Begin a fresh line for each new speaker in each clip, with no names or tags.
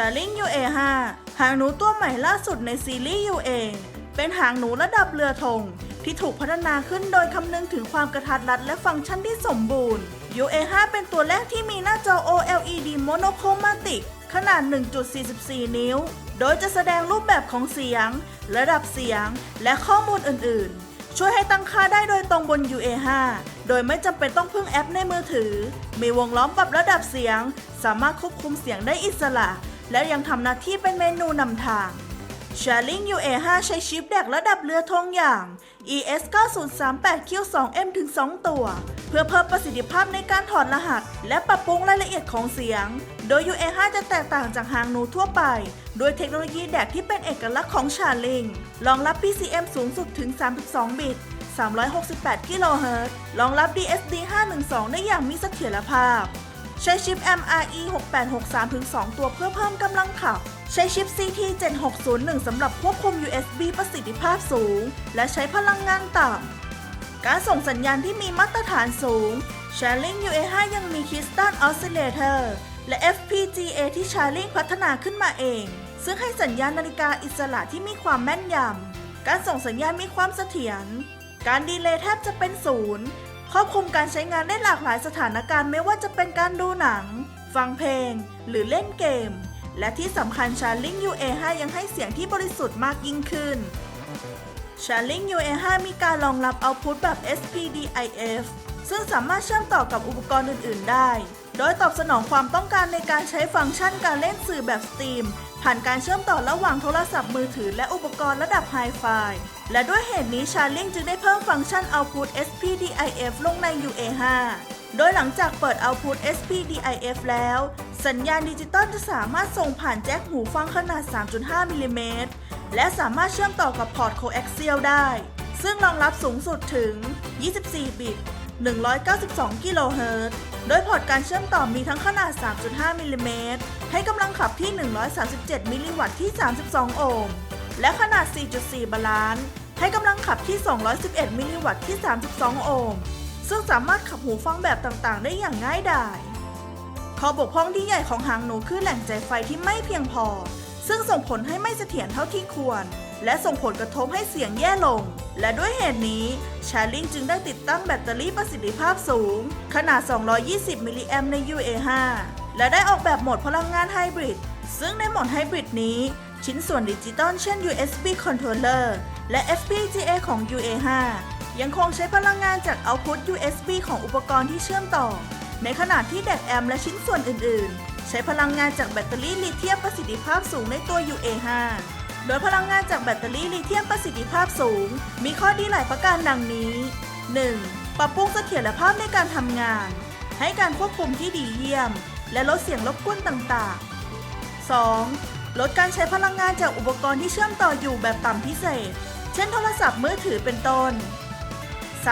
Sharing UA5 หางหนูตัวใหม่ล่าสุดในซีรีส์ UA เป็นหางหนูระดับเรือธงที่ถูกพัฒนาขึ้นโดยคำนึงถึงความกระทัดรัดและฟังก์ชันที่สมบูรณ์ UA5 เป็นตัวแรกที่มีหน้าจอ OLED Monochromatic ขนาด 1.44 นิ้ว โดยจะแสดงรูปแบบของเสียง ระดับเสียง และข้อมูลอื่น ๆ ช่วยให้ตั้งค่าได้โดยตรงบน UA5 โดยไม่จำเป็นต้องพึ่งแอปในมือถือ มีวงล้อมปรับระดับเสียง สามารถควบคุมเสียงได้อิสระ และยังทำหน้าที่เป็นเมนูนำทาง Sharing UA5 ใช้ชิปแดกระดับเรือธงอย่าง ES 9038 Q2M ถึง 2 ตัว เพื่อเพิ่มประสิทธิภาพในการถอดรหัส และปรับปรุงรายละเอียดของเสียง โดย UA5 จะแตกต่างจากหางหนูทั่วไป โดยเทคโนโลยีแดกที่เป็นเอกลักษณ์ของ Sharing รองรับ PCM สูงสุดถึง 32 บิต 368 กิโลเฮิรตซ์รองรับ DSD 512 ได้อย่างมีเสถียรภาพ ใช้ชิป MRE 6863ถึง2ตัวเพื่อเพิ่มกำลังขับ ใช้ชิป CT 7601สำหรับควบคุม USB ประสิทธิภาพสูง และใช้พลังงานต่ำ การส่งสัญญาณที่มีมาตรฐานสูง Sharing UA5 ยังมี Crystal Oscillator และ FPGA ที่ Sharing พัฒนาขึ้นมาเอง ซึ่งให้สัญญาณนาฬิกาอิสระที่มีความแม่นยำ การส่งสัญญาณมีความเสถียร การดีเลย์แทบจะเป็นศูนย์ ควบคุมการใช้งานได้หลากหลายสถานการณ์ไม่ว่าจะเป็นการดูหนัง ฟังเพลง หรือเล่นเกม และที่สำคัญ Sharing UA5 ยังให้เสียงที่บริสุทธิ์มากยิ่งขึ้น Sharing UA5 มีการรองรับ Output แบบ SPDIF ซึ่งสามารถเชื่อมต่อกับอุปกรณ์อื่น ๆ ได้ โดยตอบสนองความต้องการในการใช้ฟังก์ชันการเล่นสื่อแบบสตรีม ผ่านการเชื่อมต่อระหว่างโทรศัพท์มือถือและอุปกรณ์ระดับไฮไฟและด้วยเหตุนี้ Sharing จึงได้เพิ่มฟังก์ชัน Output SPDIF ลงใน UA5 โดยหลังจากเปิด Output SPDIF แล้ว สัญญาณดิจิตอลจะสามารถส่งผ่านแจ็คหูฟังขนาด 3.5 มิลลิเมตร และสามารถเชื่อมต่อกับพอร์ต Coaxial ได้ ซึ่งรองรับสูงสุดถึง 24 บิต 192 กิโลเฮิรตซ์ โดยพอร์ตการเชื่อมต่อมีทั้งขนาด 3.5 มิลลิเมตร ให้กำลังขับที่ 137 มิลลิวัตต์ที่ 32 โอห์ม และขนาด 4.4 บาลานซ์ ให้กำลังขับที่ 211 มิลลิวัตต์ที่ 32 โอห์ม ซึ่งสามารถขับหูฟังแบบต่างๆ ได้อย่างง่ายดาย ข้อบกพร่องที่ใหญ่ของหางหนูคือแหล่งจ่ายไฟที่ไม่เพียงพอ ซึ่งส่งผลให้ไม่เสถียรเท่าที่ควร และส่งผลกระทบให้เสียงแย่ลง และด้วยเหตุนี้ Sharing จึงได้ติดตั้งแบตเตอรี่ประสิทธิภาพสูง ขนาด 220 มิลลิแอมใน UA5 และได้ออกแบบโหมดพลังงานไฮบริดซึ่งในโหมดไฮบริดนี้ชิ้นส่วนดิจิตอลเช่น USB controller และ FPGA ของ UA5 ยังคงใช้พลังงานจาก output USB ของอุปกรณ์ที่เชื่อมต่อ ในขณะที่แดกแอมและชิ้นส่วนอื่น ๆ ใช้พลังงานจากแบตเตอรี่ลิเธียมประสิทธิภาพสูงในตัว UA5 โดยพลังงานจากแบตเตอรี่ลิเธียมประสิทธิภาพสูง มีข้อดีหลายประการดังนี้ 1. ปรับปรุงเสถียรภาพในการทำงาน ให้การควบคุมที่ดีเยี่ยม และลดเสียงรบกวนต่างๆ 2. ลดการใช้พลังงานจากอุปกรณ์ที่เชื่อมต่ออยู่แบบต่ำพิเศษ เช่นโทรศัพท์มือถือเป็นต้น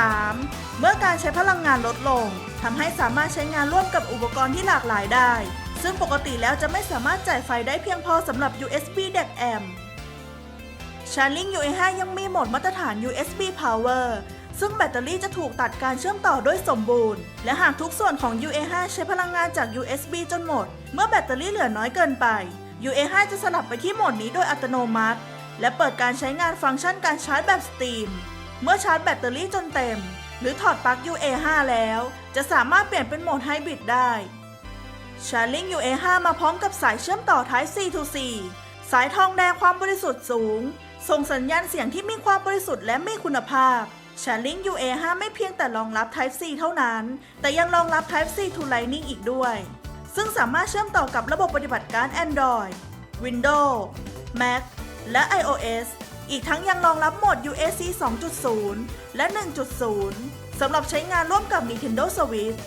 3. เมื่อการใช้พลังงานลดลงทำให้สามารถใช้งานร่วมกับอุปกรณ์ที่หลากหลายได้ ซึ่งปกติแล้วจะไม่สามารถจ่ายไฟได้เพียงพอสำหรับ USB DAC amp Sharing UA5 ยังมีโหมดมาตรฐาน USB Power ซึ่งแบตเตอรี่จะถูกตัดการเชื่อมต่อด้วยสมบูรณ์ และหากทุกส่วนของ UA5 ใช้พลังงานจาก USB จนหมด เมื่อแบตเตอรี่เหลือน้อยเกินไป UA5 จะสลับไปที่โหมดนี้โดยอัตโนมัติ และเปิดการใช้งานฟังก์ชันการชาร์จแบบสตรีม เมื่อชาร์จแบตเตอรี่จนเต็ม หรือถอดปลั๊ก UA5 แล้ว จะสามารถเปลี่ยนเป็นโหมดไฮบริดได้ Sharing UA5 มาพร้อมกับสายเชื่อมต่อ Type C to C สายทองแดงความบริสุทธิ์สูง ส่งสัญญาณเสียงที่มีความบริสุทธิ์และมีคุณภาพ Sharing UA5 ไม่เพียงแต่รองรับ Type C เท่านั้น แต่ยังรองรับ Type C to Lightning อีกด้วย ซึ่งสามารถเชื่อมต่อกับระบบปฏิบัติการ Android Windows Mac และ iOS อีกทั้งยังรองรับโหมด UAC 2.0 และ 1.0 สำหรับใช้งานร่วมกับ Nintendo Switch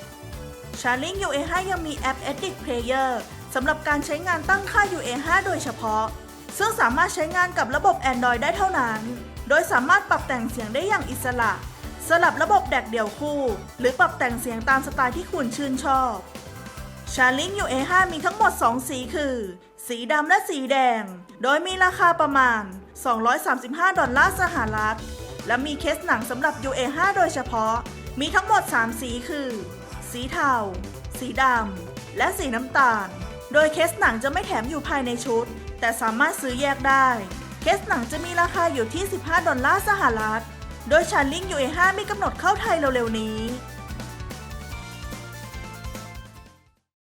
Sharing UA5 ยังมีแอป Edit Player สำหรับการใช้งานตั้งค่า UA5 โดยเฉพาะ ซึ่งสามารถใช้งานกับระบบ Android ได้เท่านั้น โดยสามารถปรับแต่งเสียงได้อย่างอิสระ สลับระบบแดกเดี่ยวคู่ หรือปรับแต่งเสียงตามสไตล์ที่คุณชื่นชอบ Sharing UA5 มีทั้งหมด 2 สีคือ สีดำและสีแดง โดยมีราคาประมาณ 235 ดอลลาร์สหรัฐ และมีเคสหนังสำหรับ UA5 โดยเฉพาะ มีทั้งหมด 3 สีคือ สีเทา สีดำ และสีน้ำตาล โดยเคสหนังจะไม่แถมอยู่ภายในชุด แต่สามารถซื้อแยกได้ เคสหนังจะมีราคาอยู่ที่ 15 ดอลลาร์สหรัฐ โดยชาร์ลิงยูเอ5มีกำหนดเข้าไทยเร็วๆนี้